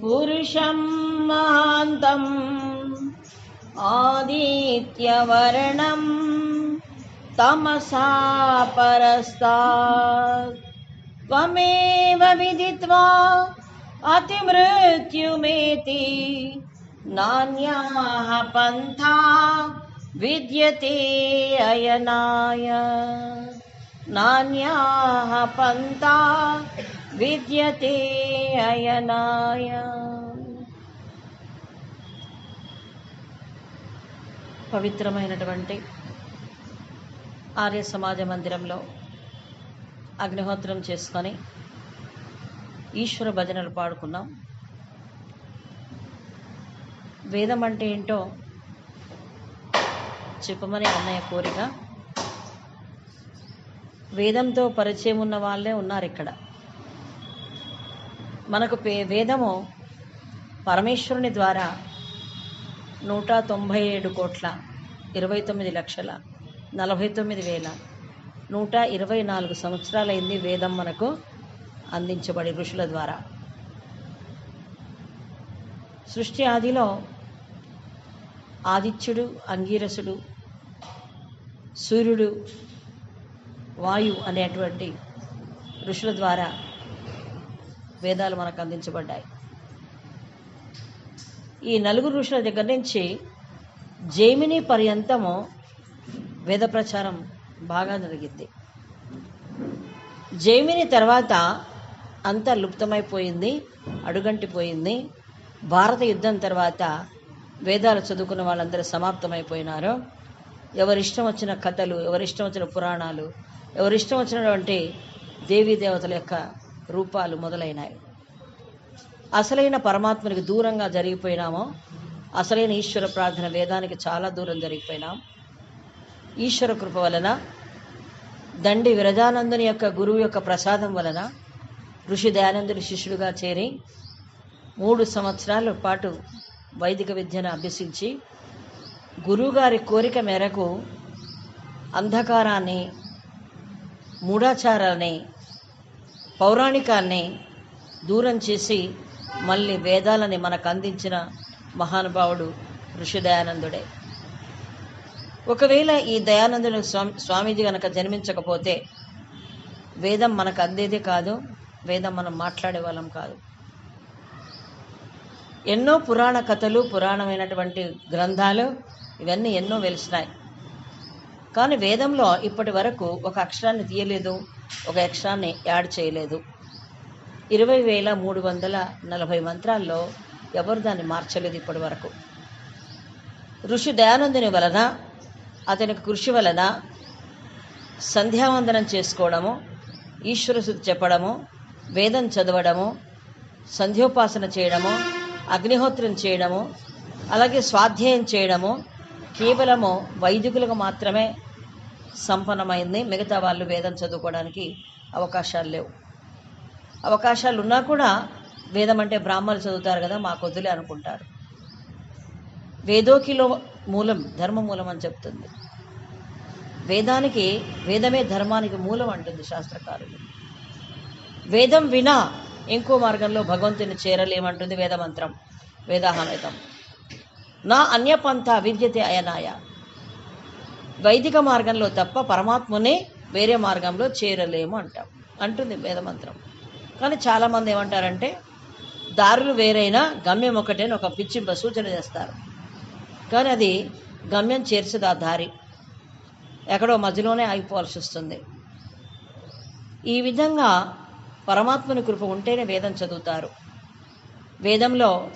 पुरुषं महान्तम् आदित्यवर्णं तमसा परस्तात्। त्वमेव विदित्वा अतिमृत्युमेति नान्याः पन्था विद्यते अयनाय। नान्याः पन्था విద్యతే అయనాయ పవిత్రమైనటువంటి ఆర్య సమాజ మందిరంలో అగ్నిహోత్రం చేసుకొని ఈశ్వర భజనలు పాడుకున్నాం. వేదం అంటే ఏంటో చెప్పమని అన్నయ్య కోరిక. వేదంతో పరిచయం ఉన్న వాళ్ళే ఉన్నారు ఇక్కడ. మనకు పే వేదము పరమేశ్వరుని ద్వారా నూట తొంభై ఏడు కోట్ల ఇరవై తొమ్మిది లక్షల నలభై తొమ్మిది వేల నూట ఇరవై నాలుగు సంవత్సరాలైంది వేదం మనకు అందించబడి ఋషుల ద్వారా. సృష్టి ఆదిలో ఆదిత్యుడు అంగీరసుడు సూర్యుడు వాయు అనేటువంటి ఋషుల ద్వారా వేదాలు మనకు అందించబడ్డాయి. ఈ నలుగురు ఋషుల దగ్గర నుంచి జైమిని పర్యంతము వేద ప్రచారం బాగా జరిగింది. జైమిని తర్వాత అంతా లుప్తమైపోయింది అడుగంటిపోయింది. భారత యుద్ధం తర్వాత వేదాలు చదువుకున్న వాళ్ళందరూ సమాప్తమైపోయినారు. ఎవరిష్టం వచ్చిన కథలు ఎవరిష్టం వచ్చిన పురాణాలు ఎవరిష్టం వచ్చినటువంటి దేవీ దేవతల యొక్క రూపాలు మొదలైనాయి. అసలైన పరమాత్మనికి దూరంగా జరిగిపోయినామో అసలైన ఈశ్వర ప్రార్థన వేదానికి చాలా దూరం జరిగిపోయినాం. ఈశ్వర కృప వలన దండి విరజానందుని యొక్క గురువు యొక్క ప్రసాదం వలన ఋషి దయానందుని శిష్యుడిగా చేరి మూడు సంవత్సరాల పాటు వైదిక విద్యను అభ్యసించి గురువుగారి కోరిక మేరకు అంధకారాన్ని మూఢాచారాన్ని పౌరాణికాన్ని దూరం చేసి మళ్ళీ వేదాలని మనకు అందించిన మహానుభావుడు ఋషి దయానందుడే. ఒకవేళ ఈ దయానందుడు స్వామి స్వామీజీ కనుక జన్మించకపోతే వేదం మనకు అందేదే కాదు వేదం మనం మాట్లాడే వాళ్ళం కాదు. ఎన్నో పురాణ కథలు పురాణమైనటువంటి గ్రంథాలు ఇవన్నీ ఎన్నో వెలిసినాయి. కానీ వేదంలో ఇప్పటి వరకు ఒక అక్షరాన్ని తీయలేదు ఒక అక్షరాన్ని యాడ్ చేయలేదు. ఇరవై వేల మూడు వందల నలభై మంత్రాల్లో ఎవరు దాన్ని మార్చలేదు ఇప్పటి వరకు? ఋషి దయానందుని వలన అతనికి కృషి వలన సంధ్యావందనం చేసుకోవడము ఈశ్వరశుద్ధి చెప్పడము వేదం చదవడము సంధ్యోపాసన చేయడము అగ్నిహోత్రం చేయడము అలాగే స్వాధ్యాయం చేయడము కేవలము వైదికులకు మాత్రమే సంపన్నమైంది. మిగతా వాళ్ళు వేదం చదువుకోవడానికి అవకాశాలు లేవు. అవకాశాలు ఉన్నా కూడా వేదం అంటే బ్రాహ్మణులు చదువుతారు కదా మాకు వద్దులే అనుకుంటారు. వేదోకిలో మూలం ధర్మ మూలం అని చెప్తుంది. వేదానికి వేదమే ధర్మానికి మూలం అంటుంది శాస్త్రకారులు. వేదం వినా ఇంకో మార్గంలో భగవంతుని చేరలేమంటుంది వేదమంత్రం వేదాహమేతం నా అన్యపంథ విద్యతే అయనాయ. వైదిక మార్గంలో తప్ప పరమాత్మనే వేరే మార్గంలో చేరలేము అంటాం. అంటుంది వేదమంత్రం. కానీ చాలామంది ఏమంటారంటే దారులు వేరైనా గమ్యం ఒకటే అని ఒక పిచ్చి సూచన చేస్తారు. కానీ అది గమ్యం చేర్చదు ఆ దారి. ఎక్కడో మధ్యలోనే ఆగిపోవాల్సి వస్తుంది. ఈ విధంగా పరమాత్మని కృప ఉంటేనే వేదం చదువుతారు. వేదంలో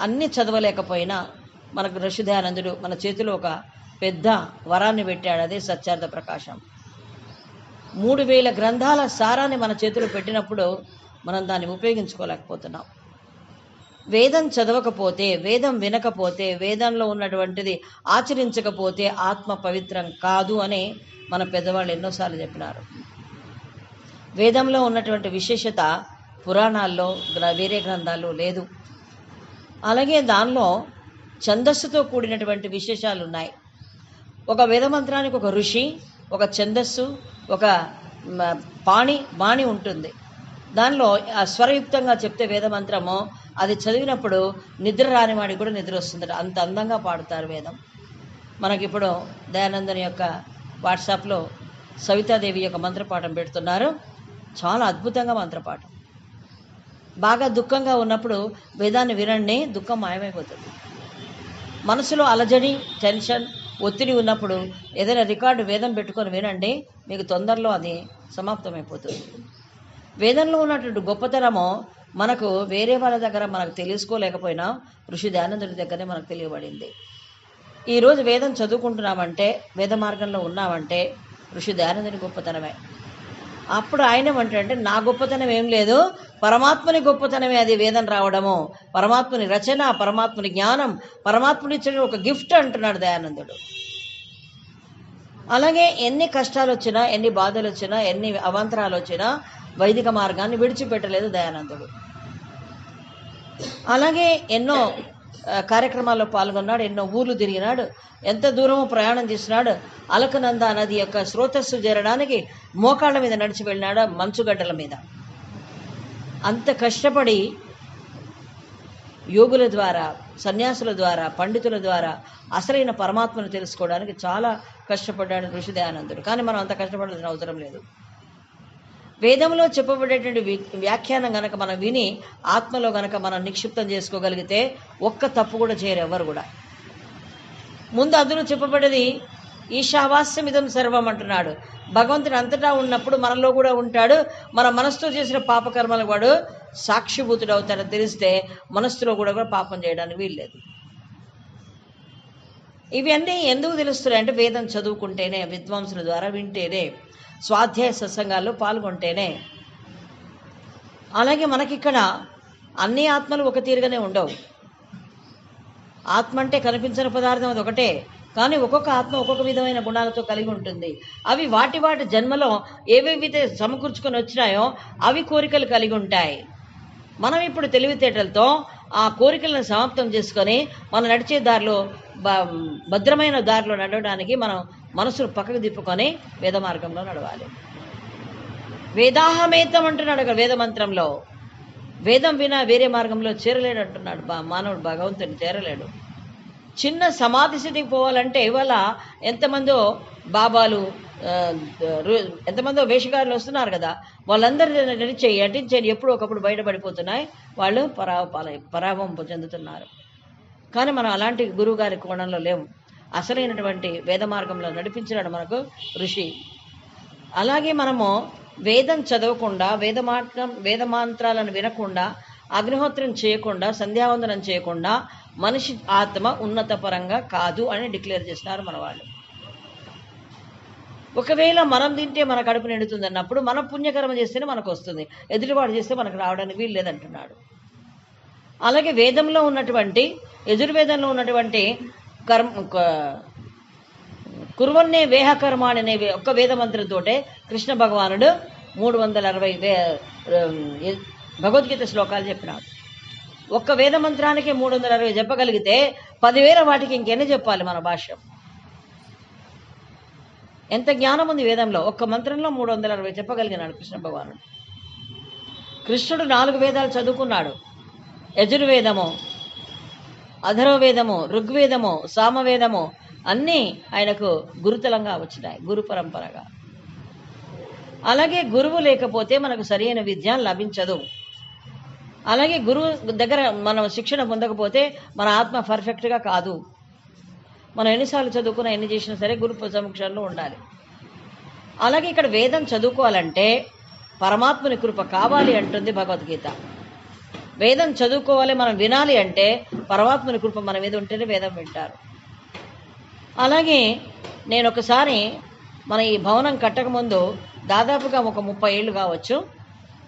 అన్ని చదవలేకపోయినా మనకు ఋషిదయానందుడు మన చేతిలో ఒక పెద్ద వరాన్ని పెట్టాడు అదే సత్యార్థ ప్రకాశం. మూడు వేల గ్రంథాల సారాన్ని మన చేతిలో పెట్టినప్పుడు మనం దాన్ని ఉపయోగించుకోలేకపోతున్నాం. వేదం చదవకపోతే వేదం వినకపోతే వేదంలో ఉన్నటువంటిది ఆచరించకపోతే ఆత్మ పవిత్రం కాదు అని మన పెద్దవాళ్ళు ఎన్నోసార్లు చెప్పినారు. వేదంలో ఉన్నటువంటి విశేషత పురాణాల్లో వేరే గ్రంథాల్లో లేదు. అలాగే దానిలో ఛందస్సుతో కూడినటువంటి విశేషాలు ఉన్నాయి ఒక వేదమంత్రానికి ఒక ఋషి ఒక ఛందస్సు ఒక పాణి బాణి ఉంటుంది. దానిలో ఆ స్వరయుక్తంగా చెప్తే వేదమంత్రము అది చదివినప్పుడు నిద్ర రాని వాడికి కూడా నిద్ర వస్తుందట. అంత అందంగా పాడుతారు వేదం. మనకిప్పుడు దయానందని యొక్క వాట్సాప్లో సవితాదేవి యొక్క మంత్రపాఠం పెడుతున్నారు. చాలా అద్భుతంగా మంత్రపాఠం. బాగా దుఃఖంగా ఉన్నప్పుడు వేదాన్ని వినండి దుఃఖం మాయమైపోతుంది. మనసులో అలజడి టెన్షన్ ఒత్తిడి ఉన్నప్పుడు ఏదైనా రికార్డు వేదం పెట్టుకొని వినండి మీకు తొందరలో అది సమాప్తమైపోతుంది. వేదంలో ఉన్నటువంటి గొప్పతనము మనకు వేరే వాళ్ళ దగ్గర మనకు తెలుసుకోలేకపోయినా ఋషి దయానందుడి దగ్గరే మనకు తెలియబడింది. ఈరోజు వేదం చదువుకుంటున్నామంటే వేద మార్గంలో ఉన్నామంటే ఋషి దయానందుని గొప్పతనమే. అప్పుడు ఆయన ఏమంటాడంటే నా గొప్పతనం ఏం లేదు. పరమాత్మని గొప్పతనమే అది వేదన రావడము. పరమాత్మని రచన పరమాత్మని జ్ఞానం పరమాత్ముని ఇచ్చిన ఒక గిఫ్ట్ అంటున్నాడు దయానందుడు. అలాగే ఎన్ని కష్టాలు వచ్చినా ఎన్ని బాధలు వచ్చినా ఎన్ని అవాంతరాలు వచ్చినా వైదిక మార్గాన్ని విడిచిపెట్టలేదు దయానందుడు. అలాగే ఎన్నో కార్యక్రమాల్లో పాల్గొన్నాడు ఎన్నో ఊర్లు తిరిగినాడు ఎంత దూరమో ప్రయాణం చేసినాడు. అలకనంద నది యొక్క స్రోతస్సు చేరడానికి మోకాళ్ళ మీద నడిచి వెళ్ళినాడు మంచుగడ్డల మీద. అంత కష్టపడి యోగుల ద్వారా సన్యాసుల ద్వారా పండితుల ద్వారా అసలైన పరమాత్మను తెలుసుకోవడానికి చాలా కష్టపడ్డాడు ఋషి దయానందుడు. కానీ మనం అంత కష్టపడాల్సిన అవసరం లేదు. వేదంలో చెప్పబడేటువంటి వ్యాఖ్యానం గనక మనం విని ఆత్మలో గనక మనం నిక్షిప్తం చేసుకోగలిగితే ఒక్క తప్పు కూడా చేయరు ఎవరు కూడా. ముందు అందులో చెప్పబడేది ఈశావాస్యమిదం సర్వం అంటున్నాడు. భగవంతుడు అంతటా ఉన్నప్పుడు మనలో కూడా ఉంటాడు. మన మనసుతో చేసిన పాపకర్మలు వాడు సాక్షిభూతుడు అవుతాడని తెలిస్తే మనస్సులో కూడా కూడా పాపం చేయడానికి వీల్లేదు ఇవన్నీ ఎందుకు తెలుస్తున్నాయి అంటే వేదం చదువుకుంటేనే విద్వాంసుల ద్వారా వింటేనే. స్వాధ్యాయ సత్సంగాల్లో పాల్గొంటేనే. అలాగే మనకిక్కడ అన్ని ఆత్మలు ఒక తీరుగానే ఉండవు. ఆత్మ అంటే కనిపించిన పదార్థం అది ఒకటే కానీ ఒక్కొక్క ఆత్మ ఒక్కొక్క విధమైన గుణాలతో కలిగి ఉంటుంది. అవి వాటి వాటి జన్మలో ఏవేవితే సమకూర్చుకొని వచ్చినాయో అవి కోరికలు కలిగి ఉంటాయి. మనం ఇప్పుడు తెలివితేటలతో ఆ కోరికలను సమాప్తం చేసుకొని మనం నడిచే దారిలో భద్రమైన దారిలో నడవడానికి మనం మనసును పక్కకు తిప్పుకొని వేద మార్గంలో నడవాలి. వేదాహమేతం అంటున్నాడు అక్కడ వేద మంత్రంలో వేదం వినా వేరే మార్గంలో చేరలేడు అంటున్నాడు బా మానవుడు భగవంతుని చేరలేడు. చిన్న సమాధి స్థితికి పోవాలంటే ఇవాళ ఎంతమందో బాబాలు ఎంతమందో వేషగారులు వస్తున్నారు కదా వాళ్ళందరూ నడిచేయి అటించేయి ఎప్పుడు ఒకప్పుడు బయటపడిపోతున్నాయి. వాళ్ళు పరాపాల పరాభం చెందుతున్నారు కానీ మనం అలాంటి గురువుగారి కోణంలో లేము. అసలైనటువంటి వేద మార్గంలో నడిపించినాడు మనకు ఋషి. అలాగే మనము వేదం చదవకుండా వేద మార్గం వేద మంత్రాలను వినకుండా అగ్నిహోత్రం చేయకుండా సంధ్యావందనం చేయకుండా మనిషి ఆత్మ ఉన్నత పరంగా కాదు అని డిక్లేర్ చేస్తున్నారు మన వాళ్ళు. ఒకవేళ మనం తింటే మన కడుపు నిండుతుంది అన్నప్పుడు మనం పుణ్యకర్మ చేస్తేనే మనకు వస్తుంది. ఎదుటివాడు చేస్తే మనకు రావడానికి వీలు లేదంటున్నాడు. అలాగే వేదంలో ఉన్నటువంటి యజుర్వేదంలో ఉన్నటువంటి కర్మ కురువన్నే వేహకర్మాణి అనే ఒక్క వేదమంత్రంతోటే కృష్ణ భగవానుడు మూడు వందల అరవై వే భగవద్గీత శ్లోకాలు చెప్పినాడు. ఒక్క వేద మంత్రానికి మూడు వందల అరవై చెప్పగలిగితే పదివేల వాటికి ఇంకెన్ని చెప్పాలి మన భాష్యం? ఎంత జ్ఞానం ఉంది వేదంలో? ఒక్క మంత్రంలో మూడు వందల అరవై చెప్పగలిగినాడు కృష్ణ భగవానుడు. కృష్ణుడు నాలుగు వేదాలు చదువుకున్నాడు. యజుర్వేదము అధర్వవేదము ఋగ్వేదము సామవేదము అన్నీ ఆయనకు గురుతలంగా వచ్చినాయి గురు పరంపరగా. అలాగే గురువు లేకపోతే మనకు సరైన విద్య లభించదు. అలాగే గురువు దగ్గర మనం శిక్షణ పొందకపోతే మన ఆత్మ పర్ఫెక్ట్గా కాదు. మనం ఎన్నిసార్లు చదువుకున్నా ఎన్ని చేసినా సరే గురు సమక్షంలో ఉండాలి. అలాగే ఇక్కడ వేదం చదువుకోవాలంటే పరమాత్ముని కృప కావాలి అంటుంది భగవద్గీత. వేదం చదువుకోవాలి మనం వినాలి అంటే పరమాత్ముని కృప మన మీద ఉంటేనే వేదం వింటారు. అలాగే నేను ఒకసారి మన ఈ భవనం కట్టకముందు దాదాపుగా ఒక ముప్పై ఏళ్ళు కావచ్చు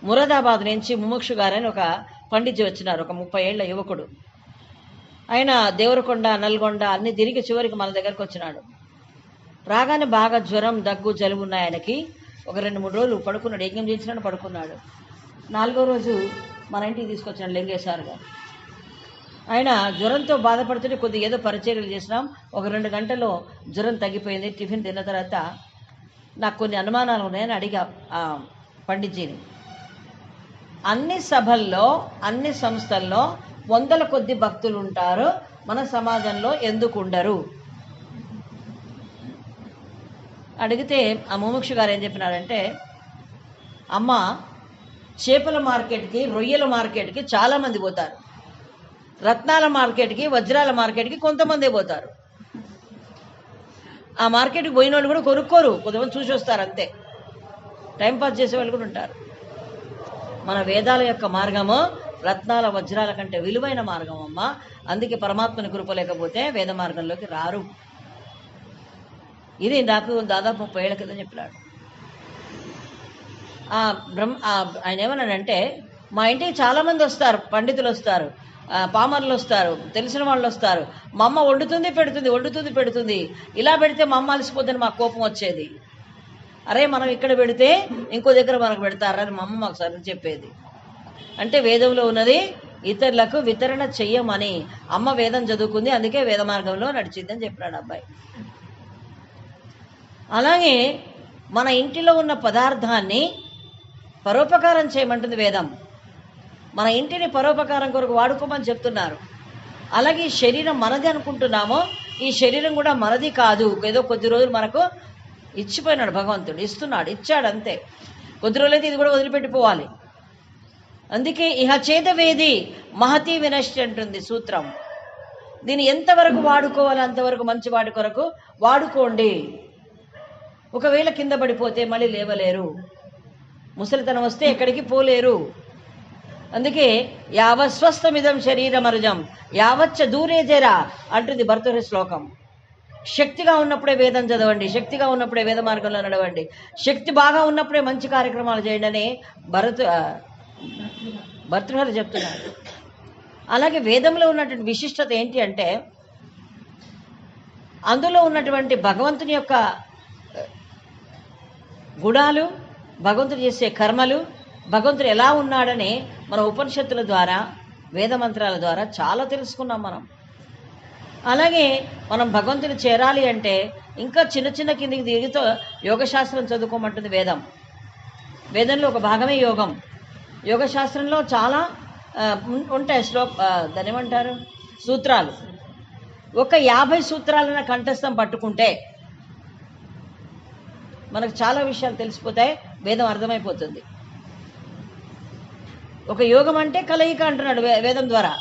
మురాదాబాద్ నుంచి ముముక్షు గారని ఒక పండిత్ వచ్చినారు ఒక ముప్పై ఏళ్ళ యువకుడు. ఆయన దేవరకొండ నల్గొండ అన్ని తిరిగి చివరికి మన దగ్గరకు వచ్చినాడు. రాగానే బాగా జ్వరం దగ్గు జలుబు ఉన్నాయి ఆయనకి. ఒక రెండు మూడు రోజులు పడుకున్నాడు యజ్ఞం చేసినాడు పడుకున్నాడు. నాలుగో రోజు మన ఇంటికి తీసుకొచ్చిన లింగేశ్వర్ గారు. ఆయన జ్వరంతో బాధపడుతుంటే కొద్దిగా ఏదో పరిచర్యలు చేసినాం. ఒక రెండు గంటల్లో జ్వరం తగ్గిపోయింది. టిఫిన్ తిన్న తర్వాత నాకు కొన్ని అనుమానాలు ఉన్నాయని అడిగా ఆ అన్ని సభల్లో అన్ని సంస్థల్లో వందల కొద్ది భక్తులు ఉంటారు. మన సమాజంలో ఎందుకు ఉండరు? అడిగితే ఆ ముముక్షు గారు ఏం చెప్పినారంటే అమ్మ చేపల మార్కెట్కి రొయ్యల మార్కెట్కి చాలామంది పోతారు. రత్నాల మార్కెట్కి వజ్రాల మార్కెట్కి కొంతమందే పోతారు. ఆ మార్కెట్కి పోయిన వాళ్ళు కూడా కొనుక్కోరు. కొంతమంది చూసి వస్తారు అంతే. టైంపాస్ చేసే వాళ్ళు కూడా ఉంటారు. మన వేదాల యొక్క మార్గము రత్నాల వజ్రాల కంటే విలువైన మార్గం అమ్మ. అందుకే పరమాత్మని కృప లేకపోతే వేద మార్గంలోకి రారు. ఇది నాకు దాదాపు ముప్పై ఏళ్ళ క్రితం చెప్పినాడు. ఆ బ్రహ్మ ఆయన ఏమన్నాడంటే మా ఇంటికి చాలామంది వస్తారు పండితులు వస్తారు పామర్లు వస్తారు తెలిసిన వాళ్ళు వస్తారు. మా అమ్మ వండుతుంది పెడుతుంది వండుతుంది పెడుతుంది. ఇలా పెడితే మా అమ్మ అలసిపోద్దని మాకు కోపం వచ్చేది. అరే మనం ఇక్కడ పెడితే ఇంకో దగ్గర మనకు పెడతారని మా అమ్మ మాకు సరి చెప్పేది. అంటే వేదంలో ఉన్నది ఇతరులకు వితరణ చెయ్యమని. అమ్మ వేదం చదువుకుంది అందుకే వేద మార్గంలో నడిచిందని చెప్పాడు అబ్బాయి. అలాగే మన ఇంటిలో ఉన్న పదార్థాన్ని పరోపకారం చేయమంటుంది వేదం. మన ఇంటిని పరోపకారం కొరకు వాడుకోమని చెప్తున్నారు. అలాగే ఈ శరీరం మనది అనుకుంటున్నామో ఈ శరీరం కూడా మనది కాదు. ఏదో కొద్ది రోజులు మనకు ఇచ్చిపోయినాడు భగవంతుడు ఇస్తున్నాడు ఇచ్చాడు అంతే. కొద్ది రోజులైతే ఇది కూడా వదిలిపెట్టిపోవాలి. అందుకే ఇహ చేదవేది మహతి వినష్టి అంటుంది సూత్రం. దీన్ని ఎంతవరకు వాడుకోవాలి అంతవరకు మంచి వాడి కొరకు వాడుకోండి. ఒకవేళ కింద పడిపోతే మళ్ళీ లేవలేరు. ముసలితనం వస్తే ఎక్కడికి పోలేరు. అందుకే యావస్వస్థమిదం శరీరమరుజం యావచ్చ దూరే జరా అంటుంది భర్తృహ శ్లోకం. శక్తిగా ఉన్నప్పుడే వేదం చదవండి శక్తిగా ఉన్నప్పుడే వేద మార్గంలో నడవండి శక్తి బాగా ఉన్నప్పుడే మంచి కార్యక్రమాలు చేయండి అని భరత భర్తృహరి చెప్తున్నారు. అలాగే వేదంలో ఉన్నటువంటి విశిష్టత ఏంటి అంటే అందులో ఉన్నటువంటి భగవంతుని యొక్క గుణాలు భగవంతుడు చేసే కర్మలు భగవంతుడు ఎలా ఉన్నాడని మన ఉపనిషత్తుల ద్వారా వేద మంత్రాల ద్వారా చాలా తెలుసుకున్నాం మనం. అలాగే మనం భగవంతుని చేరాలి అంటే ఇంకా చిన్న చిన్న కిందికి దిగితో యోగశాస్త్రం చదువుకోమంటుంది వేదం. వేదంలో ఒక భాగమే యోగం. యోగశాస్త్రంలో చాలా ఉంటాయి శ్లో ఆ, ఏమంటారు? సూత్రాలు. ఒక యాభై సూత్రాలను కంఠస్థం పట్టుకుంటే మనకు చాలా విషయాలు తెలిసిపోతాయి. వేదం అర్థమైపోతుంది. ఒక యోగం అంటే కలయిక అంటున్నాడు వేదం ద్వారా.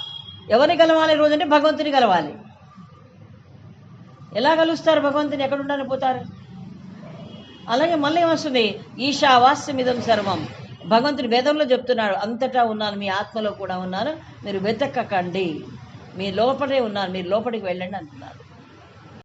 ఎవరిని కలవాలి రోజు అంటే భగవంతుని కలవాలి. ఎలా కలుస్తారు భగవంతుని? ఎక్కడ ఉండాలని పోతారు? అలాగే మళ్ళీ ఏమొస్తుంది? ఈశావాస్యమిదం సర్వం. భగవంతుని వేదంలో చెప్తున్నాడు అంతటా ఉన్నాను మీ ఆత్మలో కూడా ఉన్నాను మీరు వెతకకండి. మీ లోపలే ఉన్నారు మీరు లోపలికి వెళ్ళండి అంటున్నారు